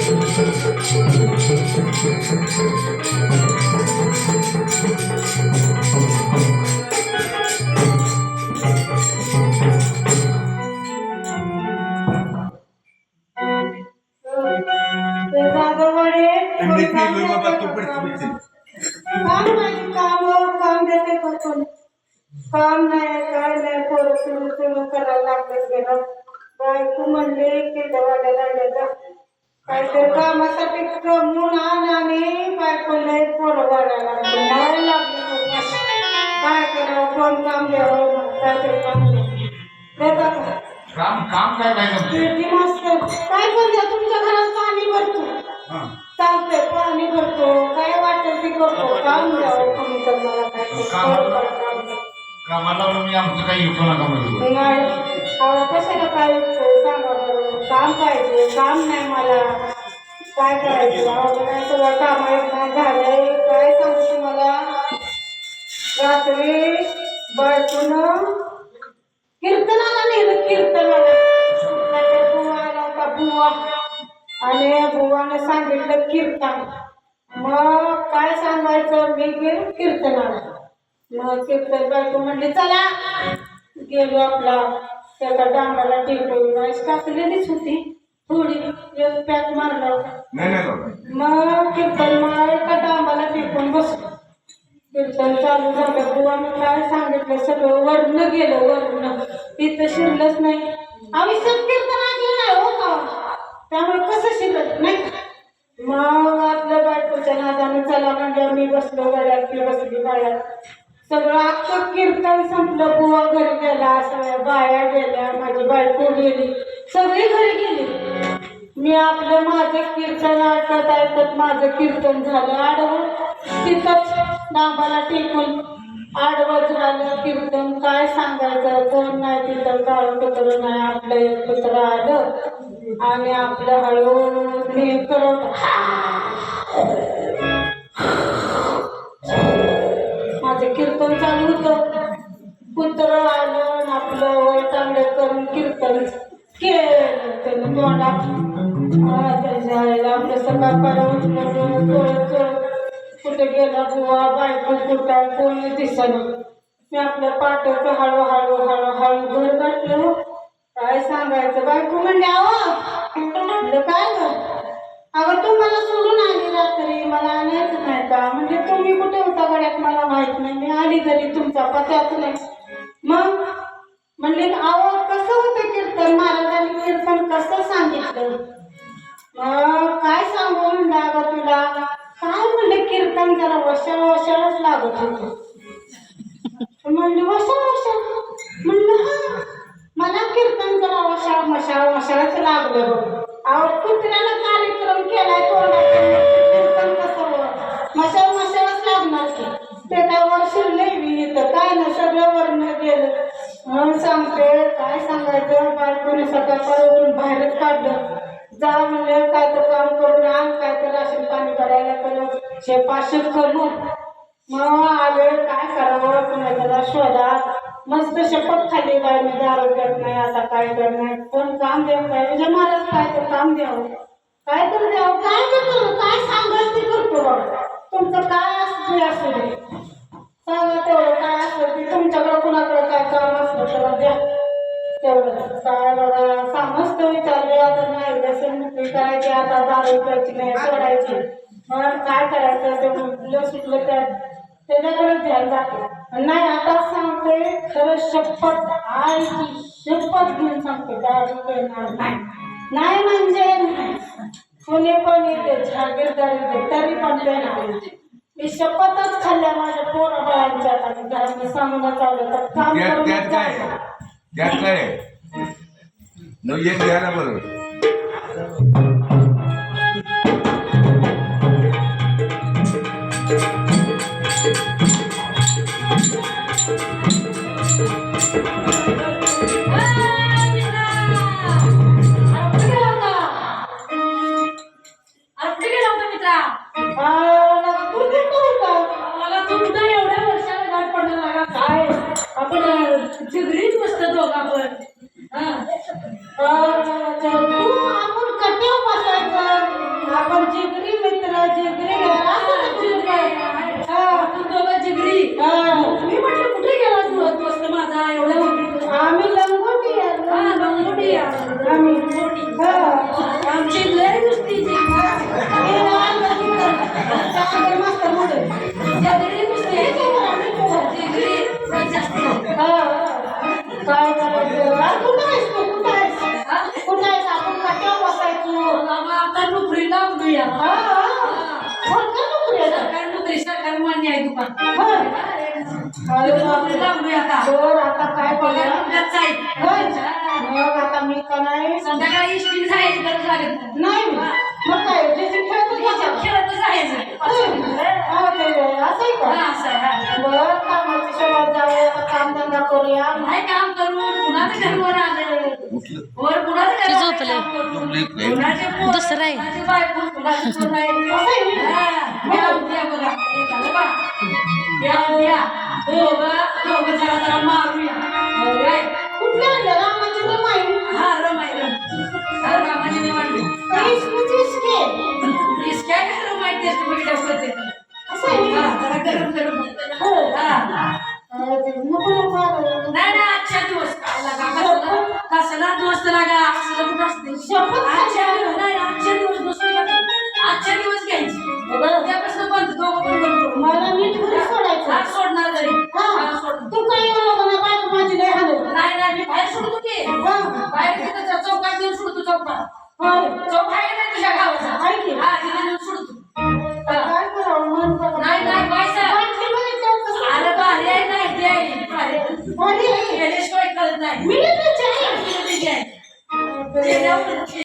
काम नाही देते काम काय नाही पोरं सुरू करायला लागलं गेलं बायको म्हणले की दवाला लागलं काय ते कामासाठी कमवून आण आणि बायकोला पोरं वाढायला नाही लागले. काय करावं कोण काम द्यावं काहीतरी काम द्यावं देता का काम काम काय काय ड्युटी मास्तर. काय पण द्या तुमच्या घरात पाणी भरतो. चालतंय पाणी भरतो. काय वाटेल ते करतो. काम द्यावं तुम्ही तर मला काय काम- काम. कामाला मी आमचं काही युक्त नका म्हणजे नाही. अहो, कशाला काय काम पाहिजे काम नाही मला. काय करायचं? अहो, सगळं काम नाही झालंय काय सांगू तुम्हाला? रात्री बायकोनं कीर्तनाला नेलं कीर्तनाला. बुवाला होता बुवा. आणि बुवानं सांगितलं कीर्तन. मग काय सांगायचं? मी गेलो कीर्तनाला. मग कीर्तन बायको म्हणली चला गेलो आपला. त्याचा डांबाला टिकवून वाईस टाकलेलीच होती. थोडी एक पॅक मारला होता. नाही नाही बाबा मग कीर्तन मग एका डांबाला टिकून बसलो. कीर्तन चालू झालं. बुवानं काय सांगितलं? सगळं वर्ण गेलं वर्ण. तिथं शिरलंच नाही. आयुष्यात कीर्तन ऐकलं नाही हो का? त्यामुळे कसं शिरत नाही? मग आपल्या बायकोच्या नादानं चला म्हणजे मी बसलो गड्यात ती बसली बाया सगळं अख्खं कीर्तन संपलं बुवा घरी गेला सगळ्या बाया गेल्या माझी बायको गेली सगळी घरी गेली. मी आपलं माझं कीर्तन ऐकत ऐकत माझं कीर्तन झालं आडवं तिथंच नामाला टेकून आडवं झालं कीर्तन. काय सांगायचं? तर नाही तिथं काळ कुत्र नाही आपलं एक कुत्र आलं आणि आपलं हळूहळू मी करत आपलं सकाळपर्यंत उठलं चोळत कुठे गेला बुवा बायको कुठं कोणी दिसलं मी आपलं पाठवत हळू हळू हळू हळू घर गाठलं काय सांगायचं बायको म्हणले आहो काय ग अगं तू मला सोडून आली रात्री मला आणायचं नाही का म्हणजे तुम्ही कुठे होता गड्यात मला माहीत नाही मी आली घरी तुमचा पत्याच नाही. सांगितलं काय सांगू म्हणलं आता तुला? काय म्हणले कीर्तन त्याला वशाळ वशाळच लागत होत. म्हणले वशाळ वशाळ म्हणलं हा मला कीर्तन करा वशाळ मशाळ मशाळच लागलं बघ. बायकोने सकाळपासून बाहेरच काढलं. जा म्हणलं काय तर काम करून आण काय तर राशन पाणी करायला करू शे पाचशेच करून मग आले काय करावं? कुणाच्या शोधा. मस्त शपथ खाली बाय मी दारू करत नाही आता काय करणार? कोण काम द्यावं काय? म्हणजे महाराज काय तर काम द्यावं. काय तर द्यावं. काय तर करू? काय सांगाल ते करतो बाबा. तुमचं काय असू दे असू दे. सांगा तेवढं काय असलं ते तुमच्याकडे कुणाकडे काय काम असलं तर द्या. तेवढं. काय विचारले आता नाही व्यसन मुक्ती करायची आता दारू प्यायची नाही सोडायची. काय करायचं? ते मुलं सुटलं त्या त्याच्याकडे ध्यान जाते. नाही आता सांगते खरं शपथ आईची शपथ घेऊन सांगते दारू पेणार नाही. नाही म्हणजे. कोणी पण येते जागीरदार येते तरी पण नाही. मी शपथच खाल्ल्या माझ्या पोरा बाळांच्या आणि घरात सांगून चाललं तर काम करून त्यात काय जायचं. त्यात एक घ्यायला बरोबर आपण कट्यावर बसायचं आपण जिगरी मित्र जिगरी. तू दोघं जिगरी मी म्हटलं कुठे गेला जुळत बसलं माझा आम्ही लंगोटी लंगोटी आम्ही आमची लय नुसती जी मस्त जिगरी नुसती जिगरी काय सरकार नोकरी. सरकार नोकरी सरकार मान्य आहे हा. आता. तर आता काय. मग आता मी का नाही? संध्याकाळी इष्टीने जायची गरज लागत नाही. नाही मग काय त्याची खेळतच असं आहे का. बरं कामाची सुरुवात जाऊया काम धंदा करूया. काय काम करून कुणाचं उठलं वर घर आलं? कुणाचे पोरं, दुसरं आहे. गरम गरम कसला दिवस लागा असलं कुठं असते शपथ आजच्या दिवस नाही आजच्या दिवस का आजच्या दिवस घ्यायची. बंद दोघं पण बंद. मला नीट घरी सोडायचं. हा, सोडणार घरी. हा. हा, सोड. तू काय येऊ नको ना बायको माझी लय हालत. नाही नाही मी बाहेर सोडतो की. हा. बाहेर तिथं चौकात देऊन सोडतो चौकात. चौक आहे.